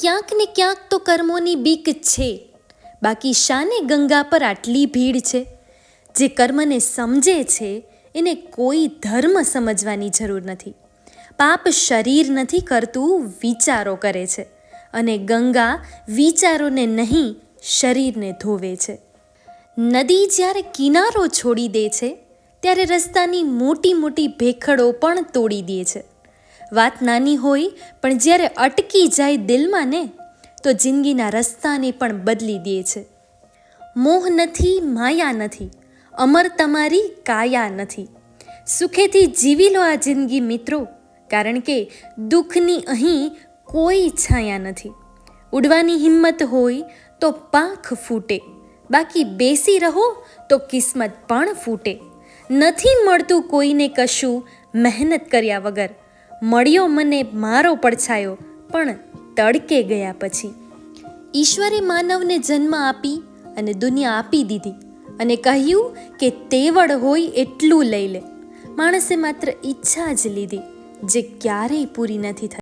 ક્યાંક ને ક્યાંક તો કર્મોની બીક છે. બાકી શાને ગંગા પર આટલી ભીડ છે? જે કર્મને સમજે છે, એને કોઈ ધર્મ સમજવાની જરૂર નથી. પાપ શરીર નથી કરતું, વિચારો કરે છે. અને ગંગા વિચારોને નહીં, શરીરને ધોવે છે. નદી જ્યારે કિનારો છોડી દે છે, ત્યારે રસ્તાની મોટી મોટી ભેખડો પણ તોડી દે છે. વાત નાની હોય, પણ જ્યારે અટકી જાય દિલમાં ને તો જિંદગીના રસ્તાને પણ બદલી દે છે. મોહ નથી, માયા નથી, અમર તમારી કાયા નથી. સુખેથી જીવી લો આ જિંદગી મિત્રો, કારણ કે દુઃખની અહીં કોઈ છાયા નથી. ઉડવાની હિંમત હોય, તો પાંખ ફૂટે. બાકી બેસી રહો, તો કિસ્મત પણ ફૂટે. નથી મળતું કોઈને કશું મહેનત કર્યા વગર. મળ્યો મને મારો પડછાયો, પણ તડકે ગયા પછી. ઈશ્વરે માનવને જન્મ આપી અને દુનિયા આપી દીધી અને કહ્યું કે તેવડ હોય એટલું લઈ લે. માણસે માત્ર ઈચ્છા જ લીધી, જે ક્યારેય પૂરી નથી થઈ